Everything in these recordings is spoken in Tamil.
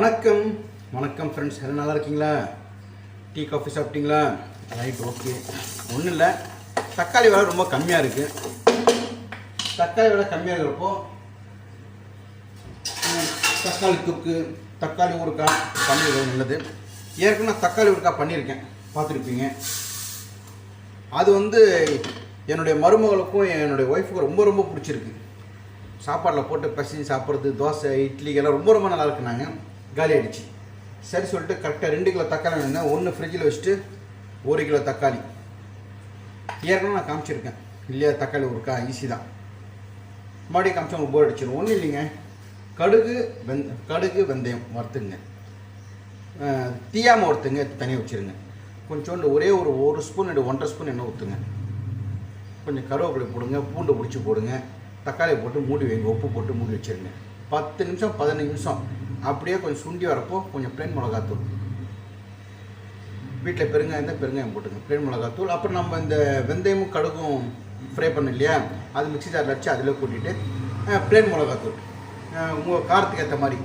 வணக்கம். வணக்கம் ஃப்ரெண்ட்ஸ் எல்லாம் நல்லா இருக்கீங்களா? டீ காஃபி சாப்பிட்டீங்களா? ரைட் ஓகே ஒன்றும் இல்லை. தக்காளி விலை ரொம்ப கம்மியாக இருக்குது தக்காளி விலை கம்மியாக இருக்கிறப்போ தக்காளி தொக்கு தக்காளி ஊறுக்காய் பண்ணிடுறது நல்லது. ஏற்கனவே நான் தக்காளி ஊறுக்காய் பண்ணியிருக்கேன். பார்த்துருப்பீங்க. அது வந்து என்னுடைய மருமகளுக்கும் என்னுடைய ஒய்ஃபுக்கும் ரொம்ப ரொம்ப பிடிச்சிருக்கு. சாப்பாட்டில் போட்டு பசி சாப்பிட்றது தோசை இட்லி எல்லாம் ரொம்ப ரொம்ப நல்லா இருக்குனாங்க. காலி ஆகிடுச்சு சரி சொல்லிட்டு கரெக்டாக ரெண்டு கிலோ தக்காளி வேணுங்க ஒன்று ஃப்ரிட்ஜில் வச்சுட்டு ஒரு கிலோ தக்காளி. ஏற்கனவே நான் காமிச்சிருக்கேன். இல்லையா தக்காளி ஊறுக்கா ஈஸி தான். மறுபடியும் காமிச்சா உங்களுக்கு போர் அடிச்சிடும் ஒன்றும் இல்லைங்க. கடுகு வெந்த கடுகு வெந்தயம் வறுத்துங்க தீயாமல் வறுத்துங்க தனியாக வச்சுருங்க. கொஞ்சோண்டு ஒரே ஒரு ஒரு ஸ்பூன் இல்லை ஒன்றரை ஸ்பூன் எண்ணெய் ஊற்றுங்க கொஞ்சம் கருவேப்பிலை போடுங்க பூண்டு பிடிச்சி போடுங்க. தக்காளியை போட்டு மூடி வைங்க. உப்பு போட்டு மூடி வச்சிருங்க. பத்து நிமிஷம் பதினஞ்சு நிமிஷம். அப்படியே கொஞ்சம் சுண்டி வரப்போ கொஞ்சம் பிளேன் மிளகாத்தூள். வீட்டில் பெருங்காயம் இருந்தால் பெருங்காயம் போட்டுங்க. பிளேன் மிளகாத்தூள். அப்புறம் நம்ம இந்த வெந்தயமும் கடுகும் ஃப்ரை பண்ணோம் இல்லையா? அது மிக்சி ஜாரில் வச்சு அதில் கூட்டிட்டு பிளேன் மிளகாத்தூள். உங்கள் காரத்துக்கு ஏற்ற மாதிரி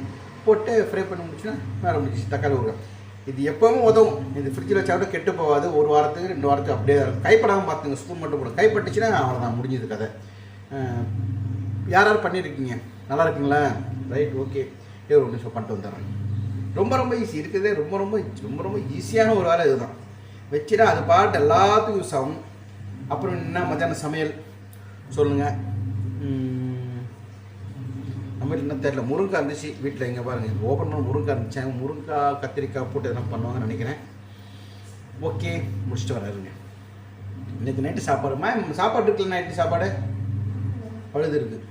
போட்டு ஃப்ரை பண்ணி முடிச்சுன்னா வேறு முடிச்சு தக்காளி ஊறுகாய். இது எப்போவும் உதவும். இது ஃப்ரிட்ஜில் வச்சா கூட கெட்டு போகாது. ஒரு வாரத்துக்கு ரெண்டு வாரத்துக்கு அப்படியே இருக்கும். கைப்படாமல் பார்த்துங்க. ஸ்பூன் மட்டும் போடும் கைப்பட்டுச்சுன்னா அவ்வளோதான் முடிஞ்சது கதை. யார் யார் பண்ணியிருக்கீங்க நல்லா இருக்குங்களா? ரைட் ஓகே ஏ ஒரு நிமிஷம் பண்ணிட்டு வந்துடுறேன். ரொம்ப ரொம்ப ஈஸி இருக்கிறதே ரொம்ப ரொம்ப ரொம்ப ரொம்ப ஈஸியான ஒரு வேலை இதுதான். வச்சுட்டா அது பாட்டு எல்லாத்துக்கும் யூஸ் ஆகும். அப்புறம் என்ன மத்தியானம் சமையல்? சொல்லுங்கள் நம்ம வீட்டில் என்ன தெரியல. முருங்கா இருந்துச்சு. வீட்டில் எங்கே பாருங்கள் ஓப்பன் பண்ண முருங்கா இருந்துச்சு. முருங்கக்காய் கத்திரிக்காய் போட்டு எதனா பண்ணுவாங்கன்னு நினைக்கிறேன். ஓகே முடிச்சுட்டு வராருங்க. இன்னைக்கு நைட்டு சாப்பாடு. மேம் சாப்பாடு இருக்குல்ல நைட்டு சாப்பாடு? பழுது இருக்குது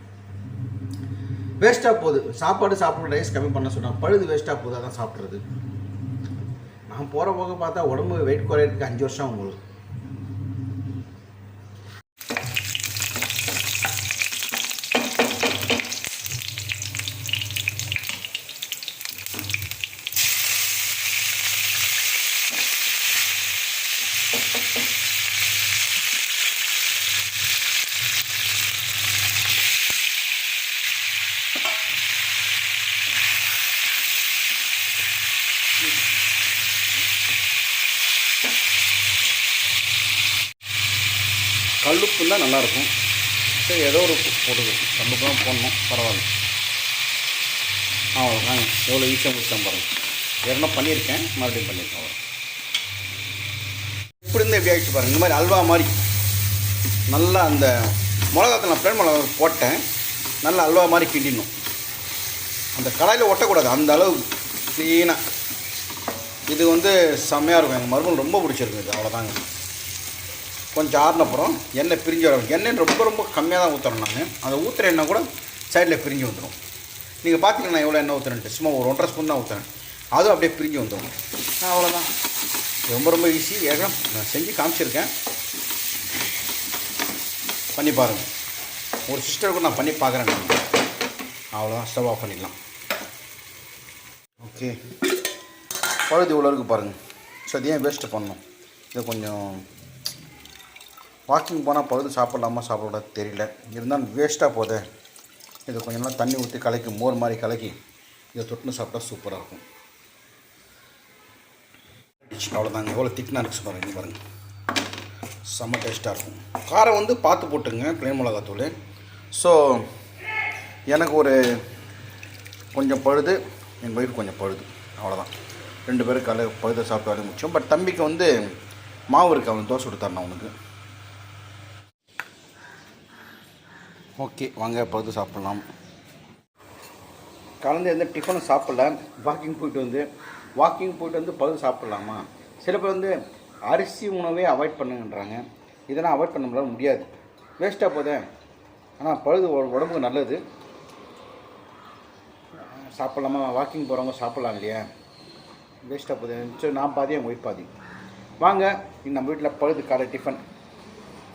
வேஸ்ட்டாக போகுது. சாப்பாடு சாப்பிட்ற ரைஸ் கம்மி பண்ண சொன்னால் பழுது வேஸ்ட்டாக போகுது அதான் சாப்பிட்றது. நான் போகிற போக பார்த்தா உடம்பு வெயிட் குறையிறதுக்கு அஞ்சு வருஷம் ஆகும் உங்களுக்கு கல்லுப்பு தான் நல்லாயிருக்கும். சரி ஏதோ ஒரு போட்டுக்கணும் கல்லுப்பு தான் போடணும். பரவாயில்ல. அவ்வளோதாங்க எவ்வளோ ஈஸியாக முடிச்சிட்டேன் பாருங்கள் ஏற்கனவே பண்ணியிருக்கேன்? மறுபடியும் பண்ணியிருக்கேன். அவ்வளோ இப்படி இருந்து எப்படி ஆகிடுச்சு பாருங்கள் இந்த மாதிரி அல்வா மாதிரி நல்லா அந்த மிளகாத்தில் நான் பிளேன் மிளகா போட்டேன். நல்லா அல்வா மாதிரி கிண்டிடணும். அந்த கடாயில் ஒட்டக்கூடாது. அந்த அளவு க்ளீனாக இது வந்து செம்மையாக இருக்கும். எங்கள் மருமகள் ரொம்ப பிடிச்சிருக்கு இது. அவ்வளோதாங்க கொஞ்சம் ஆறினப்புறம் எண்ணெய் பிரிஞ்சு வரும் எண்ணெய் ரொம்ப ரொம்ப கம்மியாக தான் ஊற்றுறேன் நான். அந்த ஊற்றுற எண்ணெய் கூட சைடில் பிரிஞ்சு வந்துடும் நீங்கள் பார்த்தீங்கன்னா நான் எவ்வளோ எண்ணெய் ஊற்றுறேன்ட்டு சும்மா ஒரு ஒன்றரை ஸ்பூன் தான் ஊற்றுறேன் அதுவும் அப்படியே பிரிஞ்சு வந்துடும் அவ்வளோதான் ரொம்ப ரொம்ப ஈஸி ஏற்கனவே நான் செஞ்சு காமிச்சிருக்கேன். பண்ணி பாருங்கள் ஒரு சிஸ்டர் கூட நான் பண்ணி பார்க்குறேன் நான். அவ்வளோதான் ஸ்டவ் ஆஃப் பண்ணிடலாம் ஓகே பழுது இவ்வளோ இருக்குது பாருங்கள் ஸோ அது ஏன் வேஸ்ட்டு பண்ணணும்? இது கொஞ்சம் வாக்கிங் போனால் பழுது சாப்பிட்லாமா சாப்பிடக்கூடாது தெரியல. இருந்தாலும் வேஸ்ட்டாக போதே. இது கொஞ்ச நாள் தண்ணி ஊற்றி கலக்கி மோர் மாதிரி கலக்கி இதை தொட்டுன்னு சாப்பிட்டா சூப்பராக இருக்கும். அவ்வளோதாங்க எவ்வளோ திக்னாக இருக்கு பாருங்க இங்கே பாருங்கள் செம்ம டேஸ்ட்டாக இருக்கும். காரம் வந்து பார்த்து போட்டுங்க பிளேன் மிளகாத்தூள். ஸோ எனக்கு ஒரு கொஞ்சம் பழுது என் வயிறு கொஞ்சம் பழுது. அவ்வளோதான் ரெண்டு பேரும் கலை பழுதை சாப்பிட்டு வேலையை முடிச்சோம் பட் தம்பிக்கு வந்து மாவு இருக்கு அவனுக்கு தோசை கொடுத்தாருண்ணா அவனுக்கு. ஓகே வாங்க பழுது சாப்பிட்லாம். கலந்து எந்த டிஃபனும் சாப்பிடல வாக்கிங் போயிட்டு வந்து வாக்கிங் போயிட்டு வந்து பழுது சாப்பிட்லாமா? சில பேர் வந்து அரிசி உணவே அவாய்ட் பண்ணுங்கன்றாங்க. இதெல்லாம் அவாய்ட் பண்ண முடியாது. முடியாது வேஸ்ட்டாக போதே. ஆனால் பழுது உடம்புக்கு நல்லது. சாப்பிட்லாமா? வாக்கிங் போகிறவங்க சாப்பிட்லாம் இல்லையா? வேஸ்ட்டாக போகுது சரி நான் பாதி என் ஒய்ஃப் பாதி. வாங்க இன்னும் நம்ம வீட்டில் பழுது காலை டிஃபன்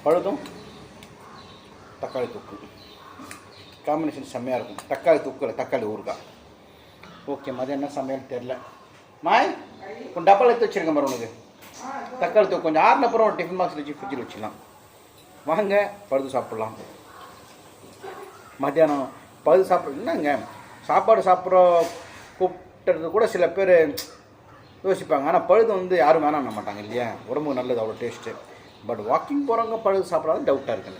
பழுதும் தக்காளி தொக்கு. காம்பினேஷன் செம்மையாக இருக்கும். தக்காளி தொக்கில் தக்காளி ஊறுகாய். ஓகே மதியம் என்ன சமையல் தெரில மாய் கொஞ்சம் டப்பால் எடுத்து வச்சுருங்க மாதிரி உனக்கு. தக்காளி தொக்கு கொஞ்சம் ஆறுனப்புறம் ஒரு டிஃபன் பாக்ஸில் வச்சு ஃப்ரிட்ஜில் வச்சிடலாம். வாங்க பழுது சாப்பிட்லாம். மத்தியானம் பழுது சாப்பிட்றது என்னங்க? சாப்பாடு சாப்பிட்ற கூப்பிட்டுறது கூட சில பேர் யோசிப்பாங்க. ஆனால் பழுது வந்து யாரும் வேணாம் மாட்டாங்க இல்லையா? உடம்புக்கு நல்லது அவ்வளோ டேஸ்ட்டு பட் வாக்கிங் போகிறவங்க பழுது சாப்பிட்றது டவுட்டாக இருக்குது.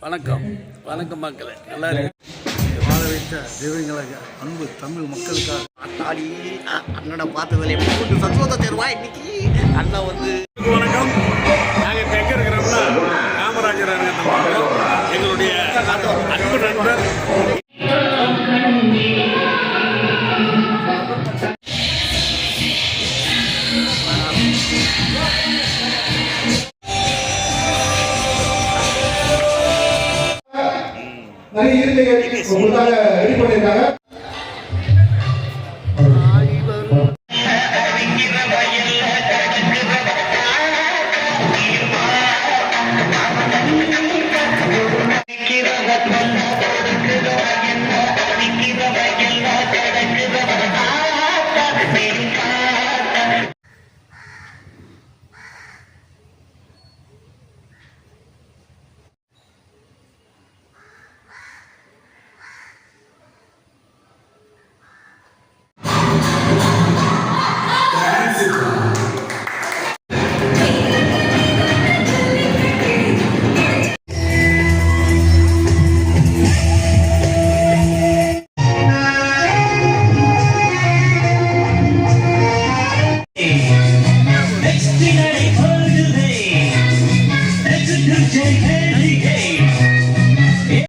வணக்கம். வணக்கம் மக்களே. நல்லா இருக்கு வாழ வைத்த தெய்வங்களாக அன்பு தமிழ் மக்களுக்காக. அத்தாடி அ- அண்ணனை பார்த்ததுல எப்படி சந்தோஷம் தருவா இன்னைக்கு? அண்ணன் வந்து வணக்கம். நாங்கள் இப்போ எங்கே இருக்கிறோம்னா காமராஜர் எங்களுடைய அன்பு நண்பர் நிறைய இருக்கைகள் உங்களுக்காக ரெடி பண்ணியிருக்காங்க.